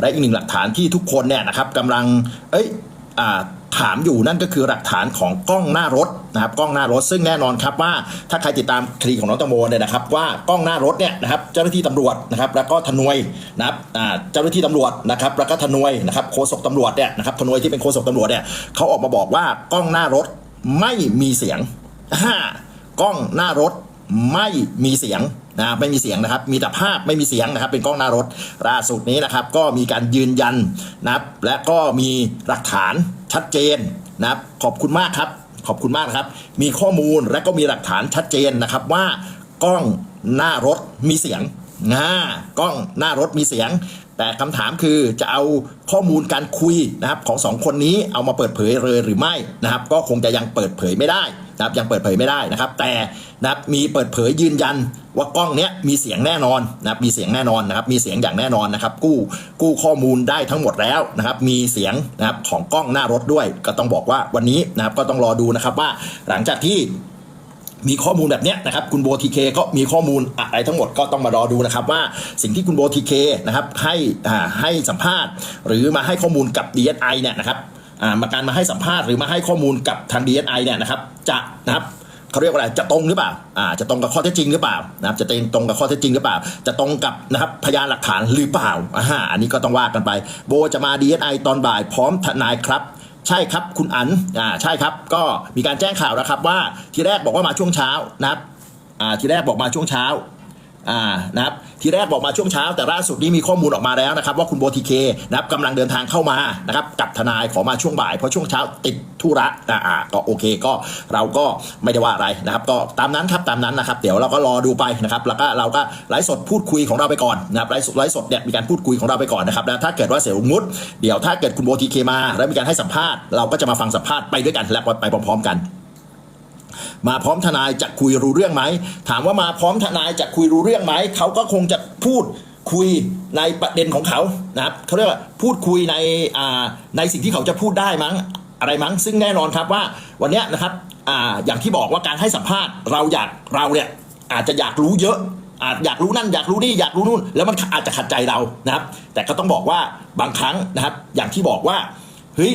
และอีกหนึ่งหลักฐานที่ทุกคนเนี่ยนะครับกำลังเอ้ยอ่าถามอยู่นั่นก็คือหลักฐานของกล้องหน้ารถนะครับกล้องหน้ารถซึ่งแน่นอนครับว่าถ้าใครติดตามคดีของน้องตังโมเนี่ยนะครับว่ากล้องหน้ารถเนี่ยนะครับเจ้าหน้าที่ตำรวจนะครับแล้วก็ทนวยนะครับเจ้าหน้าที่ตำรวจนะครับแล้วก็ทนวยนะครับโฆษกตำรวจเนี่ยนะครับทนวยที่เป็นโฆษกตำรวจเนี่ยเขาออกมาบอกว่ากล้องหน้ารถไม่มีเสียงอ่ากล้องหน้ารถไม่มีเสียง นะไม่มีเสียงนะครับ มีแต่ภาพไม่มีเสียงนะครับ เป็นกล้องหน้ารถล่าสุดนี้นะครับ ก็มีการยืนยันนะครับ และก็มีหลักฐานชัดเจนนะครับ ขอบคุณมากครับ ขอบคุณมากครับ มีข้อมูลและก็มีหลักฐานชัดเจนนะครับว่ากล้องหน้ารถมีเสียงนะกล้องหน้ารถมีเสียง แต่คำถามคือจะเอาข้อมูลการคุยนะครับของสองคนนี้เอามาเปิดเผยเลยหรือไม่นะครับ ก็คงจะยังเปิดเผยไม่ได้นะครับยังเปิดเผยไม่ได้นะครับ แต่นะครับมีเปิดเผยยืนยันว่ากล้องเนี้ยมีเสียงแน่นอนนะครับมีเสียงแน่นอนนะครับมีเสียงอย่างแน่นอนนะครับ กู้กู้ข้อมูลได้ทั้งหมดแล้วนะครับ มีเสียงนะครับของกล้องหน้ารถด้วย ก็ต้องบอกว่าวันนี้นะครับก็ต้องรอดูนะครับว่าหลังจากที่ มีข้อมูลแบบนี้นะครับคุณโบทีเคก็มีข้อมูลอะไรทั้งหมดก็ต้องมารอดูนะครับว่าสิ่งที่คุณโบทีเคนะครับให้ให้สัมภาษณ์ หรือมาให้ข้อมูลกับ DSI เนี่ยนะครับอ่ามาการมาให้สัมภาษณ์หรือมาให้ข้อมูลกับทาง DSI เนี่ยนะครับจะนะครับเขาเรียกว่าอะไรจะตรงหรือเปล่าอ่าจะตรงกับข้อเท็จจริงหรือเปล่านะครับจะตรงกับข้อเท็จจริงหรือเปล่า จะตรงกับนะครับพยานหลักฐานหรือเปล่าอ่าอันนี้ก็ต้องว่ากันไป โบจะมา DSI ตอนบ่ายพร้อมทนายครับ ใช่ครับคุณอันอ่าใช่ครับ ก็มีการแจ้งข่าวนะครับว่าทีแรกบอกว่ามาช่วงเช้านะครับอ่าทีแรกบอกมาช่วงเช้า อ่านะครับทีแรกบอกมาช่วงเช้าแต่ล่าสุดนี้มีข้อมูลออกมาแล้วนะครับว่าคุณโบทีเคนะครับกำลังเดินทางเข้ามานะครับกับทนายขอมาช่วงบ่าย เพราะช่วงเช้าติดธุระอ่าอ่าก็โอเคก็เราก็ไม่ได้ว่าอะไรนะครับก็ตามนั้นครับตามนั้นนะครับเดี๋ยวเราก็รอดูไปนะครับแล้วก็เราก็ไลฟ์สดพูดคุยของเราไปก่อนนะครับไลฟ์สดไลฟ์สดเนี่ยมีการพูดคุยของเราไปก่อนนะครับแล้วถ้าเกิดว่าเสียงมุดเดี๋ยวถ้าเกิดคุณโบทีเคมา แล้วมีการให้สัมภาษณ์เราก็จะมาฟังสัมภาษณ์ไปด้วยกันและไปพร้อมๆกัน มาพร้อมทนายจะคุยรู้เรื่องไหม ถามว่ามาพร้อมทนายจะคุยรู้เรื่องไหม เขาก็คงจะพูดคุยในประเด็นของเขานะครับเขาเรียกว่าพูดคุยในอ่าในสิ่งที่เขาจะพูดได้มั้งอะไรมั้ง ซึ่งแน่นอนครับว่าวันนี้นะครับอ่าอย่างที่บอกว่าการให้สัมภาษณ์เราอยากเราเนี่ยอาจจะอยากรู้เยอะอาจอยากรู้นั่นอยากรู้นี่อยากรู้นู่น แล้วมันอาจจะขัดใจเรานะครับ แต่ก็ต้องบอกว่าบางครั้งนะครับ อย่างที่บอกว่าเฮ้ย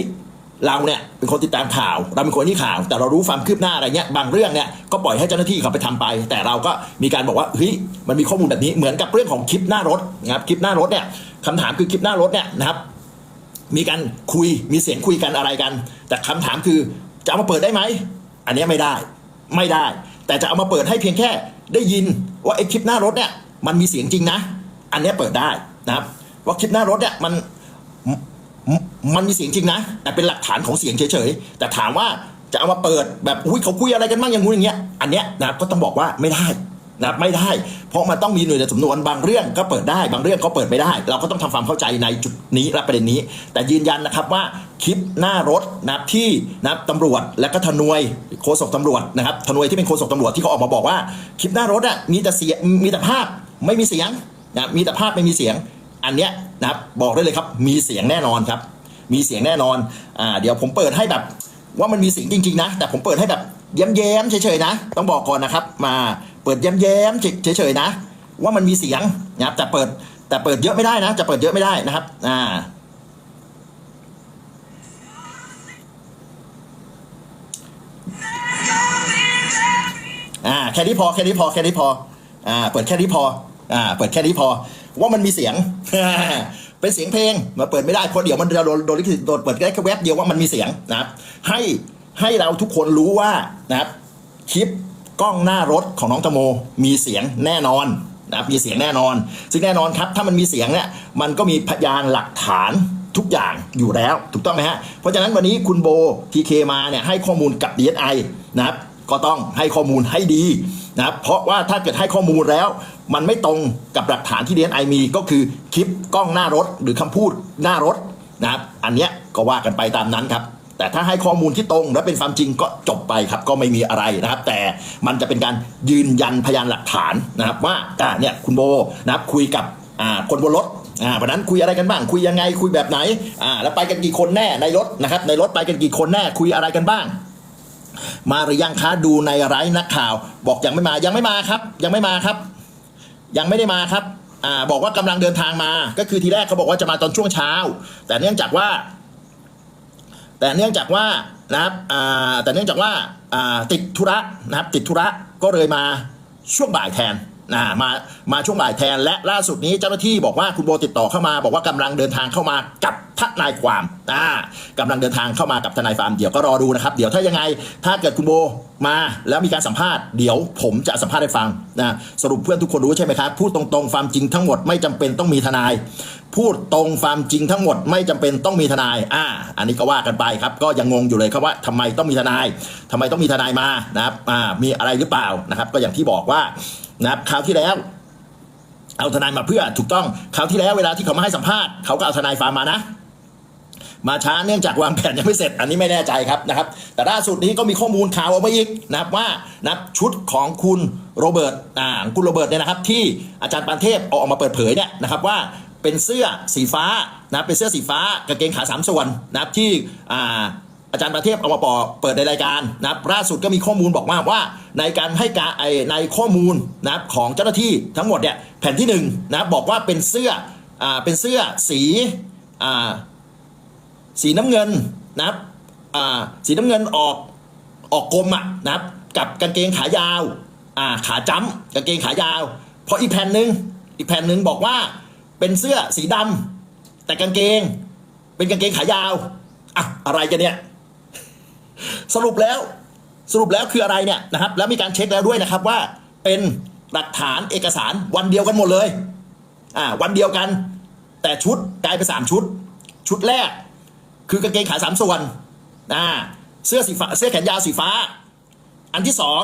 เราเนี่ยเป็นคนติดตามข่าว เราเป็นคนที่ข่าว แต่เรารู้ความคืบหน้าอะไรเงี้ยบางเรื่องเนี่ยก็ปล่อยให้เจ้าหน้าที่เขาไปทำไป แต่เราก็มีการบอกว่าเฮ้ยมันมีข้อมูลแบบนี้เหมือนกับเรื่องของคลิปหน้ารถนะครับคลิปหน้ารถเนี่ยคำถามคือคลิปหน้ารถเนี่ยนะครับ มีการคุยมีเสียงคุยกันอะไรกัน แต่คำถามคือจะเอามาเปิดได้ไหมอันนี้ไม่ได้ไม่ได้ แต่จะเอามาเปิดให้เพียงแค่ได้ยินว่าไอ้คลิปหน้ารถเนี่ยมันมีเสียงจริงนะ อันนี้เปิดได้นะครับว่าคลิปหน้ารถเนี่ยมัน มันมีเสียงจริงนะ แต่เป็นหลักฐานของเสียงเฉยๆ แต่ถามว่าจะเอามาเปิดแบบอุ้ยเขาคุยอะไรกันบ้างอย่างงู้นอย่างเงี้ย อันเนี้ยนะครับก็ต้องบอกว่าไม่ได้นะครับไม่ได้ เพราะมันต้องมีหน่วยในสำนวนบางเรื่องก็เปิดได้ บางเรื่องก็เปิดไม่ได้ เราก็ต้องทำความเข้าใจในจุดนี้และประเด็นนี้ แต่ยืนยันนะครับว่าคลิปหน้ารถนับที่นะตำรวจและก็ทนวยโฆษกตำรวจนะครับทนวยที่เป็นโฆษกตำรวจที่เขาออกมาบอกว่า คลิปหน้ารถอะมีแต่เสียงมีแต่ภาพไม่มีเสียงนะมีแต่ภาพไม่มีเสียง อันเนี้ยนะครับบอกได้เลยครับ มีเสียงแน่นอนครับ มีเสียงแน่นอนอ่าเดี๋ยวผมเปิดให้แบบว่ามันมีเสียงจริงๆนะ แต่ผมเปิดให้แบบแย้มๆเฉยๆนะ ต้องบอกก่อนนะครับ มาเปิดแย้มๆเฉยๆนะ ว่ามันมีเสียงนะครับแต่เปิดแต่เปิดเยอะไม่ได้นะ จะเปิดเยอะไม่ได้นะครับ อ่าอ่าแค่นี้พอแค่นี้พอแค่นี้พออ่าเปิดแค่นี้พออ่าเปิดแค่นี้พอ ว่ามันมีเสียง เป็นเสียงเพลงมาเปิดไม่ได้เพราะเดี๋ยวมันจะโดนโดนลิขสิทธิ์โดนเปิดได้แค่แวบเดียวว่ามันมีเสียงนะครับให้ให้เราทุกคนรู้ว่านะครับคลิปกล้องหน้ารถของน้องตะโมมีเสียงแน่นอนนะครับมีเสียงแน่นอน ซึ่งแน่นอนครับถ้ามันมีเสียงเนี่ยมันก็มีพยานหลักฐานทุกอย่างอยู่แล้วถูกต้องไหมฮะ เพราะฉะนั้นวันนี้คุณโบทีเคมาเนี่ยให้ข้อมูลกับ DSI นะครับก็ต้องให้ข้อมูลให้ดี นะครับเพราะว่าถ้าเกิดให้ข้อมูลแล้ว มันไม่ตรงกับหลักฐานที่ DNI มีก็คือคลิปกล้องหน้ารถหรือคำพูดหน้ารถนะครับอันเนี้ยก็ว่ากันไปตามนั้นครับแต่ถ้าให้ข้อมูลที่ตรงและเป็นความจริงก็จบไปครับก็ไม่มีอะไรนะครับ แต่มันจะเป็นการยืนยันพยานหลักฐานนะครับว่าอ่าเนี่ยคุณโบนะครับคุยกับอ่าคนบนรถอ่าวันนั้นคุยอะไรกันบ้าง คุยยังไงคุยแบบไหนอ่าแล้วไปกันกี่คนแน่ในรถนะครับในรถไปกันกี่คนแน่คุยอะไรกันบ้าง มาหรือยังคะดูในไร้นักข่าว บอกยังไม่มายังไม่มาครับ ยังไม่มาครับ ยังไม่ได้มาครับอ่าบอกว่ากำลังเดินทางมา ก็คือทีแรกเขาบอกว่าจะมาตอนช่วงเช้า แต่เนื่องจากว่า แต่เนื่องจากว่านะครับอ่าแต่เนื่องจากว่าอ่าติดธุระนะครับติดธุระก็เลยมาช่วงบ่ายแทน นะมามาช่วงบ่ายแทนและล่าสุดนี้เจ้าหน้าที่บอกว่าคุณโบติดต่อเข้ามา บอกว่ากำลังเดินทางเข้ามากับทนายความอ่ากำลังเดินทางเข้ามากับทนายความเดี๋ยวก็รอดูนะครับ เดี๋ยวถ้ายังไง ถ้าเกิดคุณโบมาแล้วมีการสัมภาษณ์เดี๋ยวผมจะสัมภาษณ์ให้ฟังนะสรุปเพื่อนทุกคนรู้ใช่ไหมครับพูดตรงๆความจริงทั้งหมดไม่จำเป็นต้องมีทนาย พูดตรงความจริงทั้งหมดไม่จำเป็นต้องมีทนายอ่าอันนี้ก็ว่ากันไปครับ ก็ยังงงอยู่เลยครับว่าทำไมต้องมีทนายทำไมต้องมีทนายมานะครับอ่ามีอะไรหรือเปล่านะครับ ก็อย่างที่บอกว่า นะครับคราวที่แล้ว เอาทนายมาเพื่อถูกต้องคราวที่แล้วเวลาที่เขามาให้สัมภาษณ์เขาก็เอาทนายฟาร์มมานะ มาช้าเนื่องจากวางแผนยังไม่เสร็จ อันนี้ไม่แน่ใจครับนะครับ แต่ล่าสุดนี้ก็มีข้อมูลข่าวออกมาอีกนะครับว่านะชุดของคุณโรเบิร์ตอ่าคุณโรเบิร์ตเนี่ยนะครับ ที่อาจารย์ปานเทพเอาออกมาเปิดเผยเนี่ยนะครับว่าเป็นเสื้อสีฟ้านะเป็นเสื้อสีฟ้ากางเกงขาสามส่วนนะครับที่อ่า อาจารย์ประเทพเอามาปอเปิดในรายการนะครับล่าสุดก็มีข้อมูลบอกว่าว่า ในการให้การไอในข้อมูลนะครับของเจ้าหน้าที่ทั้งหมดเนี่ยแผ่นที่หนึ่งนะบบอกว่าเป็นเสื้ออ่าเป็นเสื้อสีอ่าสีน้ำเงินนะครับอ่าสีน้ำเงินออกออกกลมอะนะครับกับกางเกงขายาวอ่าขาจ้ำกางเกงขายาวเพราะอีกแผ่นหนึ่งอีกแผ่นหนึ่งบอกว่าเป็นเสื้อสีดำแต่กางเกง เป็นกางเกงขายาวอะอะไรกันเนี่ย สรุปแล้วสรุปแล้วคืออะไรเนี่ยนะครับ แล้วมีการเช็คแล้วด้วยนะครับว่าเป็นหลักฐานเอกสารวันเดียวกันหมดเลยอ่าวันเดียวกัน แต่ชุดกลายเป็นสามชุด ชุดแรก คือกางเกงขาสามส่วนอ่าเสื้อสีฟ้าเสื้อแขนยาวสีฟ้า อันที่สอง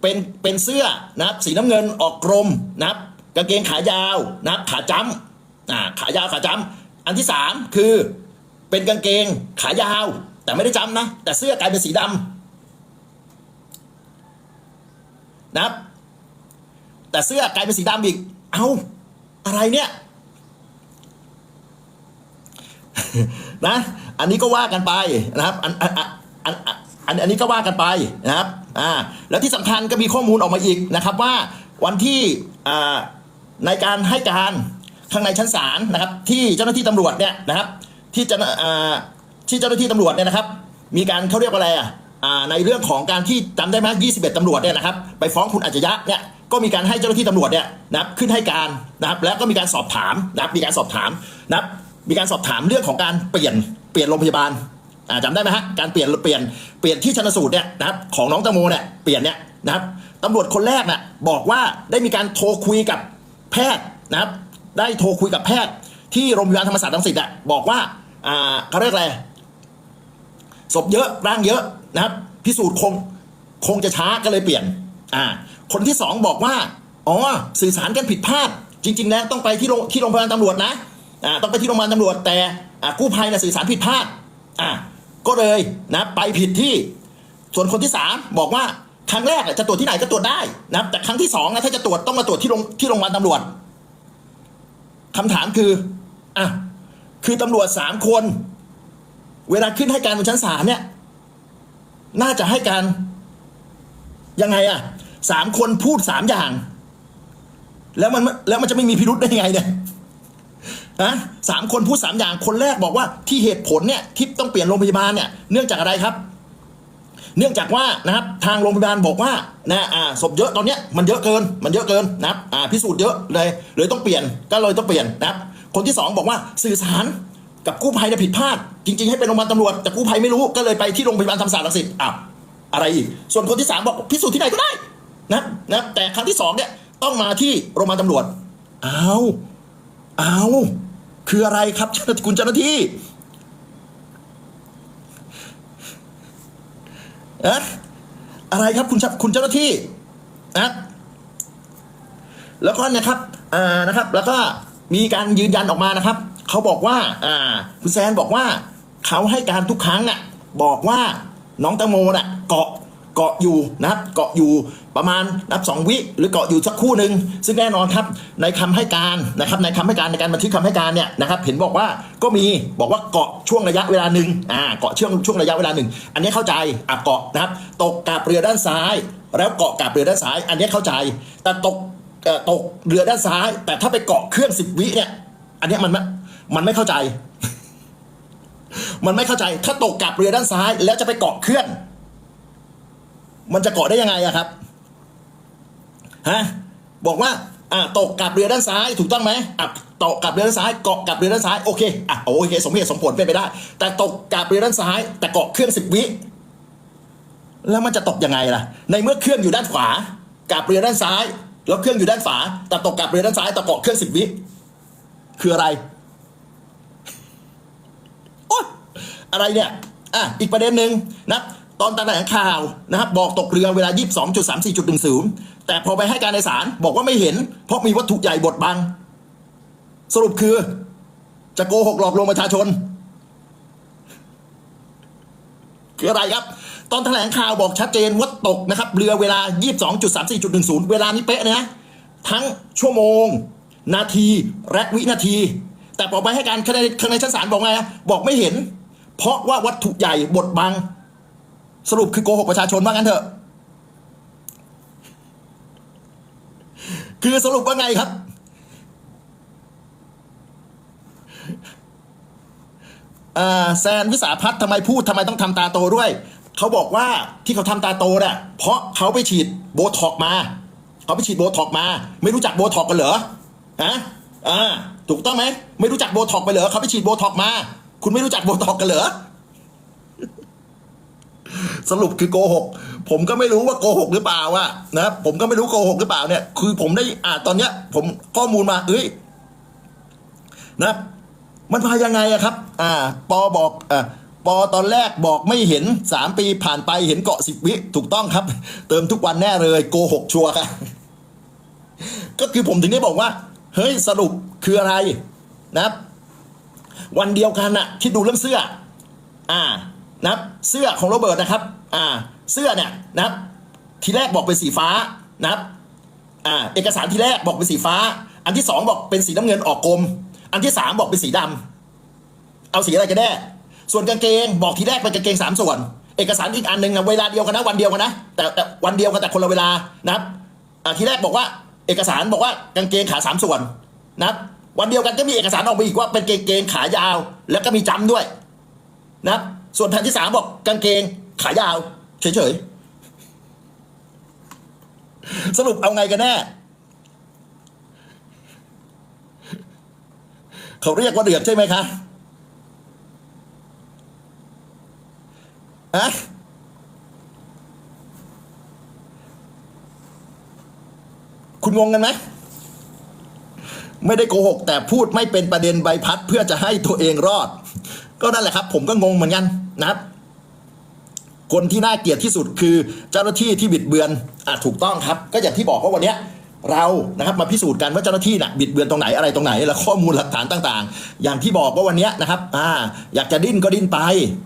เป็นเป็นเสื้อนะครับสีน้ำเงินออกกรมนะครับกางเกงขายาวนะครับขาจ้ำอ่าขายาวขาจ้ำอันที่สามคือเป็นกางเกงขายาว แต่ไม่ได้จำนะ แต่เสื้อกลายเป็นสีดำนะครับ แต่เสื้อกลายเป็นสีดำอีก เอาอะไรเนี่ยนะอันนี้ก็ว่ากันไปนะครับอันอันอันอันอันอันนี้ก็ว่ากันไปนะครับอ่าแล้วที่สำคัญก็มีข้อมูลออกมาอีกนะครับว่าวันที่อ่าในการให้การข้างในชั้นศาลนะครับ ที่เจ้าหน้าที่ตำรวจเนี่ยนะครับ ที่จะอ่า ที่เจ้าหน้าที่ตำรวจเนี่ยนะครับ มีการเขาเรียกว่าอะไรอะอ่าในเรื่องของการที่จำได้ไหม21 ตำรวจเนี่ยนะครับ ไปฟ้องคุณอัจฉริยะเนี่ย ก็มีการให้เจ้าหน้าที่ตำรวจเนี่ยนะครับขึ้นให้การนะครับ แล้วก็มีการสอบถามนะครับ มีการสอบถามนะครับ มีการสอบถามเรื่องของการเปลี่ยนเปลี่ยนโรงพยาบาลอ่าจำได้ไหมฮะ การเปลี่ยนเปลี่ยนเปลี่ยนที่ชันสูตรเนี่ยนะครับของน้องตังโมเนี่ยเปลี่ยนเนี่ยนะครับตำรวจคนแรกน่ะบอกว่าได้มีการโทรคุยกับแพทย์นะครับ ได้โทรคุยกับแพทย์ ที่โรงพยาบาลธรรมศาสตร์รังสิตอะบอกว่าอ่าเขาเรียกอะไร ศพเยอะร่างเยอะนะครับ พิสูจน์คงคงจะช้าก็เลยเปลี่ยนอ่าคนที่สองบอกว่าอ๋อสื่อสารกันผิดพลาด จริงๆแล้วต้องไปที่โรงที่โรงพยาบาลตำรวจนะอ่าต้องไปที่โรงพยาบาลตำรวจแต่อ่ากู้ภัยนะสื่อสารผิดพลาดอ่าก็เลยนะไปผิดที่ ส่วนคนที่สามบอกว่าครั้งแรกจะตรวจที่ไหนก็ตรวจได้นะแต่ครั้งที่สองนะถ้าจะตรวจต้องมาตรวจที่โรงที่โรงพยาบาลตำรวจคำถามคืออะคือตำรวจสามคน เวลาขึ้นให้การบนชั้นศาลเนี่ย น่าจะให้การยังไงอะสามคนพูดสามอย่าง แล้วมันแล้วมันจะไม่มีพิรุษได้ยังไงเนี่ยนะสามคนพูดสามอย่างคนแรกบอกว่าที่เหตุผลเนี่ยที่ต้องเปลี่ยนโรงพยาบาลเนี่ยเนื่องจากอะไรครับ เนื่องจากว่านะครับทางโรงพยาบาลบอกว่านะอ่าศพเยอะตอนเนี้ยมันเยอะเกินมันเยอะเกินนะครับอ่าพิสูจน์เยอะเลยเลยต้องเปลี่ยนก็เลยต้องเปลี่ยนนะครับคนที่สองบอกว่าสื่อสาร กับกู้ภัยเนี่ยผิดพลาด จริง ๆ ให้เป็นโรงพยาบาลตำรวจแต่กู้ภัยไม่รู้ก็เลยไปที่โรงพยาบาลธรรมศาสตร์รังสิตอ้าวอะไรอีก ส่วนคนที่สามบอกพิสูจน์ที่ไหนก็ได้นะนะแต่ครั้งที่สองเนี่ยต้องมาที่โรงพยาบาลตำรวจอ้าวอ้าวคืออะไรครับคุณเจ้าหน้าที่อะอะไรครับคุณคุณเจ้าหน้าที่นะแล้วก็นะครับอ่านะครับ แล้วก็มีการยืนยันออกมานะครับ เขาบอกว่าอ่าคุณแซนบอกว่าเขาให้การทุกครั้งอะบอกว่าน้องตังโมน่ะเกาะเกาะอยู่นะครับเกาะอยู่ประมาณนับสองวิหรือเกาะอยู่สักคู่หนึ่งซึ่งแน่นอนครับในคำให้การนะครับในคำให้การในการบันทึกคำให้การเนี่ยนะครับเห็นบอกว่าก็มีบอกว่าเกาะช่วงระยะเวลาหนึ่งอ่าเกาะช่วงช่วงระยะเวลาหนึ่งอันนี้เข้าใจอะเกาะนะครับตกกาบเรือด้านซ้าย แล้วเกาะกาบเรือด้านซ้าย อันนี้เข้าใจ แต่ตกตกเรือด้านซ้าย แต่ถ้าไปเกาะเครื่องสิบวิเนี่ยอันนี้มันไมันไม่เข้าใจ มันไม่เข้าใจ ถ้าตกกับเรือด้านซ้าย แล้วจะไปเกาะเครื่องมันจะเกาะได้ยังไงอะครับ ฮะ บอกว่า อ่าตกกับเรือด้านซ้าย ถูกต้องไหมอะตกกับเรือด้านซ้ายเกาะกับเรือด้านซ้าย โอเค อะโอเค สมเหตุสมผลเป็นไปได้ แต่ตกกับเรือด้านซ้าย แต่เกาะเครื่องสิบวิ แล้วมันจะตกยังไงล่ะ ในเมื่อเครื่องอยู่ด้านขวา กับเรือด้านซ้าย แล้วเครื่องอยู่ด้านฝาแต่ตกกับเรือด้านซ้ายแต่เกาะเครื่องสิบวิ คืออะไร โอ๊ยอะไรเนี่ยอะอีกประเด็นหนึ่งนะตอนแถลงข่าวนะครับบอกตกเรือเวลา 22.34.10 แต่พอไปให้การในศาลบอกว่าไม่เห็น เพราะมีวัตถุใหญ่บดบัง สรุปคือ จะโกหกหลอกลวงประชาชน คืออะไรครับ ตอนแถลงข่าวบอกชัดเจนว่าตกนะครับ เรือเวลา 22.34.10 เวลานี้เป๊ะนะทั้งชั่วโมง นาทีและวินาที แต่พอไปให้การคะแนนคะแนชั้นศาลบอกไงบอกไม่เห็น เพราะว่าวัตถุใหญ่บดบัง สรุปคือโกหกประชาชนว่างั้นเถอะ คือสรุปว่าไงครับ แซนวิสาพัฒน์ทำไมพูดทำไมต้องทำตาโตด้วย เขาบอกว่าที่เขาทำตาโตเนี่ยเพราะเขาไปฉีดโบท็อกมา เขาไปฉีดโบท็อกมา ไม่รู้จักโบท็อกกันเหรอฮะอ่า ถูกต้องไหมไม่รู้จักโบท็อกไปเหรอเขาไปฉีดโบท็อกมา คุณไม่รู้จักโบท็อกกันเหรอสรุปคือโกหกผมก็ไม่รู้ว่าโกหกหรือเปล่าอะนะผมก็ไม่รู้โกหกหรือเปล่าเนี่ย คือผมได้อ่านตอนเนี้ย ผมข้อมูลมา เอ้ยนะ มันมายังไงอะครับ อ่า ปอบอกอ่าปอตอนแรกบอกไม่เห็นสามปีผ่านไปเห็นเกาะสิบวิถูกต้องครับ เติมทุกวันแน่เลย โกหกชัวร์ค่ะก็คือผมถึงได้บอกว่า เฮ้ยสรุปคืออะไรนะครับ วันเดียวกันน่ะคิดดูเรื่องเสื้อ อ่านะครับเสื้อของโรเบิร์ตนะครับ อ่า เสื้อเนี่ยนะครับ ทีแรกบอกเป็นสีฟ้านะครับอ่าเอกสารทีแรกบอกเป็นสีฟ้า อันที่สองบอกเป็นสีน้ำเงินออกกลม อันที่สามบอกเป็นสีดำเอาสีอะไรกันแน่ส่วนกางเกงบอกทีแรกเป็นกางเกงสามส่วน เอกสารอีกอันหนึ่งอะเวลาเดียวกันนะวันเดียวกันนะแต่แต่วันเดียวกันแต่คนละเวลานะครับอ่าทีแรกบอกว่า เอกสารบอกว่ากางเกงขาสามส่วนนะวันเดียวกันก็มีเอกสารออกมาอีกว่าเป็นเกงขายาว แล้วก็มีจำด้วยนะส่วนแผ่นที่สามบอกกางเกงขายาวเฉยๆสรุปเอาไงกันแน่เขาเรียกว่าเดือดใช่ไหมคะอะ คุณงงกันไหมไม่ได้โกหก แต่พูดไม่เป็นประเด็นใบพัดเพื่อจะให้ตัวเองรอด ก็นั่นแหละครับ ผมก็งงเหมือนกันนะครับ คนที่น่าเกลียดที่สุดคือเจ้าหน้าที่ที่บิดเบือนอะถูกต้องครับ ก็อย่างที่บอกว่าวันเนี้ย เรานะครับมาพิสูจน์กันว่าเจ้าหน้าที่น่ะบิดเบือนตรงไหนอะไรตรงไหน และข้อมูลหลักฐานต่างๆ อย่างที่บอกว่าวันเนี้ยนะครับอ่าอยากจะดิ้นก็ดิ้นไป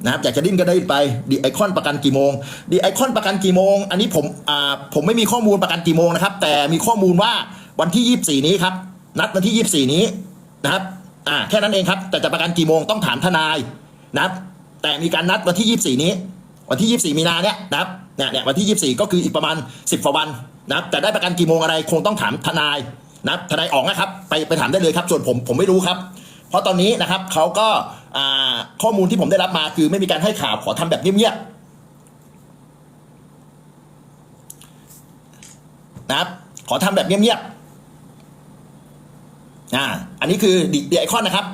นะครับอยากจะดิ้นก็ดิ้นไปดีไอคอนประกันกี่โมงดีไอคอนประกันกี่โมง อันนี้ผมอ่าผมไม่มีข้อมูลประกันกี่โมงนะครับแต่มีข้อมูลว่าวันที่ 24 นี้ครับนัดวันที่ 24 นี้นะครับอ่าแค่นั้นเองครับแต่จะประกันกี่โมงต้องถามทนายนะครับแต่มีการนัดวันที่ 24 นี้ วันที่ 24 มีนาเนี่ยนะครับเนี่ยเนี่ยวันที่ 24 ก็คืออีกประมาณ 10กว่าวัน นะครับแต่ได้ประกันกี่โมงอะไรคงต้องถามทนายนะทนายอ๋องนะครับ ไปไปถามได้เลยครับ ส่วนผมผมไม่รู้ครับ เพราะตอนนี้นะครับเขาก็ข้อมูลที่ผมได้รับมาคือไม่มีการให้ข่าวขอทำแบบเงียบๆนะครับ ขอทำแบบเงียบๆอ่าอันนี้คือดีไอคอนนะครับ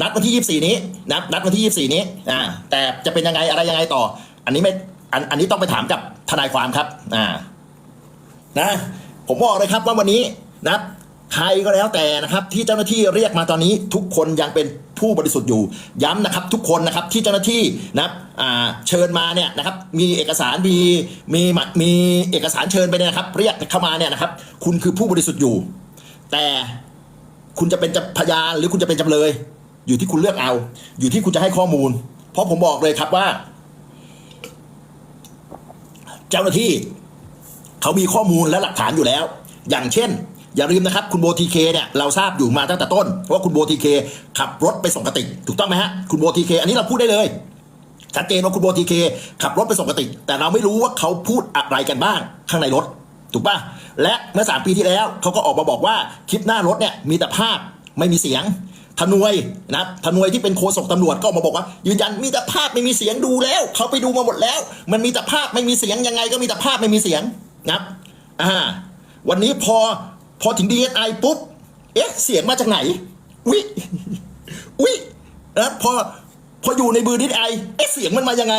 นัดวันที่ 24 นี้นัดนัดวันที่ 24 นี้อ่าแต่จะเป็นยังไงอะไรยังไงต่อ อันนี้ไม่อันอันนี้ต้องไปถามกับทนายความครับอ่า นะ ผมบอกเลยครับว่าวันนี้นะใครก็แล้วแต่นะครับ ที่เจ้าหน้าที่เรียกมาตอนนี้ ทุกคนยังเป็นผู้บริสุทธิ์อยู่ ย้ำนะครับ ทุกคนนะครับที่เจ้าหน้าที่นะเชิญมาเนี่ยนะครับ มีเอกสารมีมีมีเอกสารเชิญไปเนี่ยนะครับ เรียกเข้ามาเนี่ยนะครับ คุณคือผู้บริสุทธิ์อยู่ แต่คุณจะเป็นพยานหรือคุณจะเป็นจำเลย อยู่ที่คุณเลือกเอา อยู่ที่คุณจะให้ข้อมูล เพราะผมบอกเลยครับว่า เจ้าหน้าที่ เขามีข้อมูลและหลักฐานอยู่แล้ว อย่างเช่น อย่าลืมนะครับคุณโบทีเคเนี่ยเราทราบอยู่มาตั้งแต่ต้นว่าคุณโบทีเคขับรถไปส่งกระติกถูกต้องไหมฮะคุณโบทีเคอันนี้เราพูดได้เลยชัดเจนว่าคุณโบทีเคขับรถไปส่งกระติกแต่เราไม่รู้ว่าเขาพูดอะไรกันบ้างข้างในรถ ถูกป่ะและเมื่อ 3 ปีที่แล้วเขาก็ออกมาบอกว่าคลิปหน้ารถเนี่ยมีแต่ภาพไม่มีเสียงทนวยนะทนวยที่เป็นโฆษกตำรวจก็ออกมาบอกว่า ยืนยันมีแต่ภาพไม่มีเสียงดูแล้ว เขาไปดูมาหมดแล้ว มันมีแต่ภาพไม่มีเสียงยังไงก็มีแต่ภาพไม่มีเสียง นะครับอ่า วันนี้พอพอถึง DSI ปุ๊บ เอ๊ะ เสียงมาจากไหนอุ๊ยอุ๊ยนะพอพออยู่ในมือ DSI เอ๊ะ เสียงมันมายังไง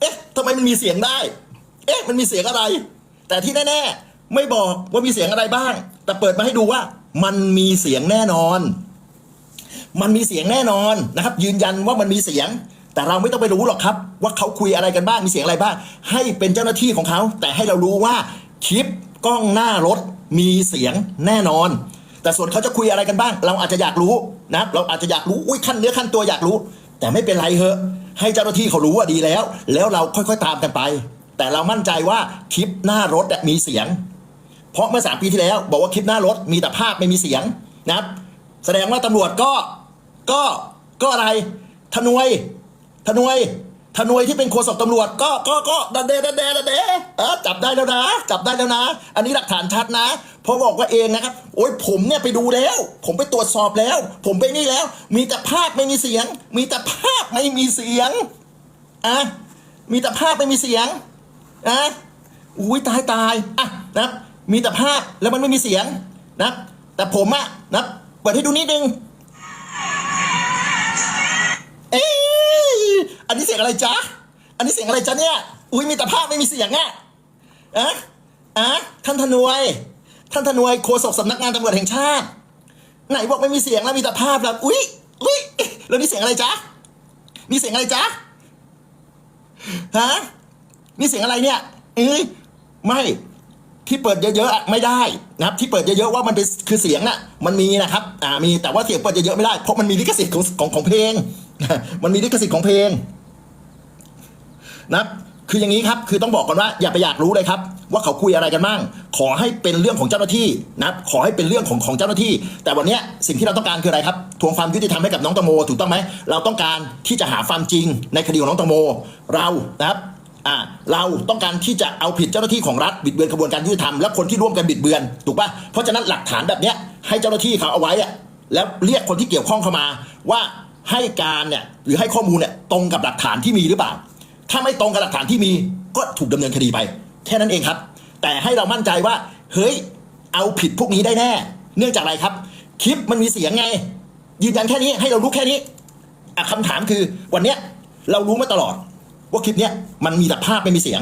เอ๊ะทำไมมันมีเสียงได้ เอ๊ะ มันมีเสียงอะไร แต่ที่แน่ๆ ไม่บอกว่ามีเสียงอะไรบ้าง แต่เปิดมาให้ดูว่า มันมีเสียงแน่นอน มันมีเสียงแน่นอนนะครับ ยืนยันว่ามันมีเสียง แต่เราไม่ต้องไปรู้หรอกครับ ว่าเขาคุยอะไรกันบ้างมีเสียงอะไรบ้าง ให้เป็นเจ้าหน้าที่ของเขา แต่ให้เรารู้ว่าคลิปกล้องหน้ารถมีเสียงแน่นอน แต่ส่วนเขาจะคุยอะไรกันบ้าง เราอาจจะอยากรู้นะเราอาจจะอยากรู้อุ้ยขั้นเนื้อขั้นตัวอยากรู้ แต่ไม่เป็นไรเหอะให้เจ้าหน้าที่เขารู้ว่าดีแล้ว แล้วเราค่อยๆตามกันไป แต่เรามั่นใจว่าคลิปหน้ารถมีเสียง เพราะเมื่อสามปีที่แล้ว บอกว่าคลิปหน้ารถมีแต่ภาพไม่มีเสียงนะครับแสดงว่าตำรวจก็ก็ก็อะไรทนวย ทนวยทนวยที่เป็นโฆษกตำรวจก็ก็ก็ดันเดดันเดดันเดเออจับได้แล้วนะ จับได้แล้วนะ อันนี้หลักฐานชัดนะพราะบอกว่าเองนะครับ โอ้ยผมเนี่ยไปดูแล้ว ผมไปตรวจสอบแล้ว ผมไปนี่แล้ว มีแต่ภาพไม่มีเสียง มีแต่ภาพไม่มีเสียงอะมีแต่ภาพไม่มีเสียงอะอุ้ยตายตายอะนับมีแต่ภาพแล้วมันไม่มีเสียงนับแต่ผมอะนับเปิดให้ดูนิดนึงเอ๊ อันนี้เสียงอะไรจ๊ะ อันนี้เสียงอะไรจ๊ะเนี่ย อุ้ยมีแต่ภาพไม่มีเสียงอะอะอะท่านทนวย ท่านทนวยโฆษกสำนักงานตำรวจแห่งชาติ ไหนบอกไม่มีเสียงแล้วมีแต่ภาพแล้ว อุ้ยอุ้ยแล้วนี่เสียงอะไรจ๊ะมีเสียงอะไรจ๊ะ ฮะ นี่เสียงอะไรเนี่ย เอ้ย ไม่ที่เปิดเยอะๆไม่ได้นะครับที่เปิดเยอะๆว่ามันเป็นคือเสียงน่ะมันมีนะครับอ่ามีแต่ว่าเสียงเปิดเยอะๆไม่ได้เพราะมันมีลิขสิทธิ์ของของของเพลง มันมีลิขสิทธิ์ของเพลงนะคืออย่างนี้ครับ คือต้องบอกก่อนว่าอย่าไปอยากรู้เลยครับ ว่าเขาคุยอะไรกันบ้าง ขอให้เป็นเรื่องของเจ้าหน้าที่นะขอให้เป็นเรื่องของของเจ้าหน้าที่ แต่วันนี้สิ่งที่เราต้องการคืออะไรครับทวงความยุติธรรมให้กับน้องตังโมถูกต้องไหมเราต้องการที่จะหาความจริงในคดีของน้องตังโม เรานะครับอ่าเราต้องการที่จะเอาผิดเจ้าหน้าที่ของรัฐบิดเบือนกระบวนการยุติธรรมและคนที่ร่วมกันบิดเบือนถูกปะเพราะฉะนั้นหลักฐานแบบนี้ให้เจ้าหน้าที่เขาเอาไว้อะแล้วเรียกคนที่เกี่ยวข้องเข้ามาว่า ให้การเนี่ยหรือให้ข้อมูลเนี่ยตรงกับหลักฐานที่มีหรือเปล่า ถ้าไม่ตรงกับหลักฐานที่มีก็ถูกดำเนินคดีไป แค่นั้นเองครับ แต่ให้เรามั่นใจว่า เฮ้ย เอาผิดพวกนี้ได้แน่ เนื่องจากอะไรครับ คลิปมันมีเสียงไง ยืนยันแค่นี้ให้เรารู้แค่นี้อะคำถามคือวันเนี้ยเรารู้มาตลอด ว่าคลิปเนี้ยมันมีแต่ภาพไม่มีเสียง